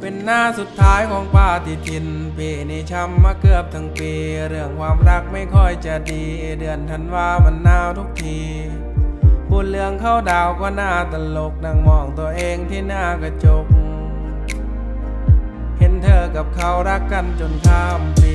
เป็นหน้าสุดท้ายของปาฏิทิน ปีนี้ช้ำมาเกือบทั้งปี เรื่องความรักไม่ค่อยจะดี เดือนธันวามันหนาวทุกทีพูดเรื่องเข้าดาวก็น่าตลกนั่งมองตัวเองที่หน้ากระจก เห็นเธอกับเขารักกันจนข้ามปี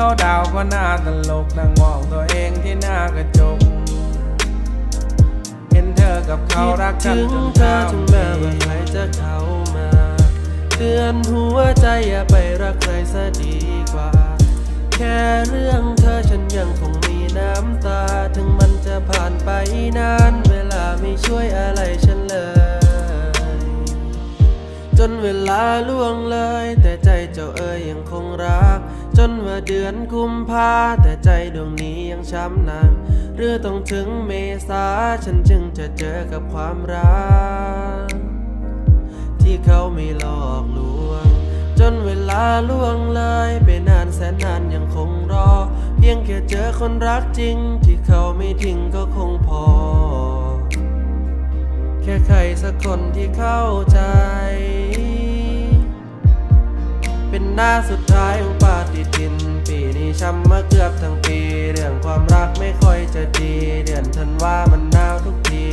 เขาดาวก็น่าตลกนั่งมองตัวเองที่หน้ากระจก เห็นเธอกับเขารักกันถึงจนเธอข้ามถึงแม้ว่าใครจะเข้ามาเตือนหัวใจอย่าไปรักใครซะดีกว่า แค่เรื่องเธอฉันยังคงมีน้ำตา ถึงมันจะผ่านไปนาน เวลาไม่ช่วยอะไรฉันเลยจนเวลาล่วงเลย แต่ใจเจ้าเอ๋ยยังคงรัก จนว่าเดือนกุมภาแต่ใจดวงนี้ยังช้ำหนักหรือต้องถึงเมษาฉันจึงจะเจอกับความรัก ที่เขาไม่หลอกลวง จนเวลาล่วงเลยไปนานแสนนานยังคงรอ เพียงแค่เจอคนรักจริง ที่เขาไม่ทิ้งก็คงพอ แค่ใครสักคนที่เข้าใจ เป็นหน้าสุดท้ายของป่า ฏิทิน ปีนี้ช้ำมาเกือบทั้งปี เรื่องความรักไม่ค่อยจะดี เดือนธันวามันหนาวทุกที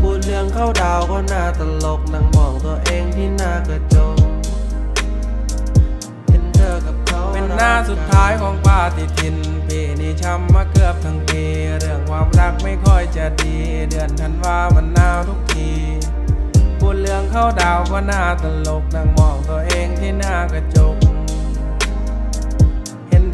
พูดเรื่องเข้าดาวก็น่าตลกนั่งมองตัวเองที่หน้ากระจกเห็นเธอกับเขาเป็นหน้าสุดท้ายของปาฏิทิน ปีนี้ช้ำมาเกือบทั้งปี เรื่องความรักไม่ค่อยจะดี เดือนธันวามันหนาวทุกทีพูดเรื่องเข้าดาวก็น่าตลกนั่งมองตัวเองที่หน้ากระจก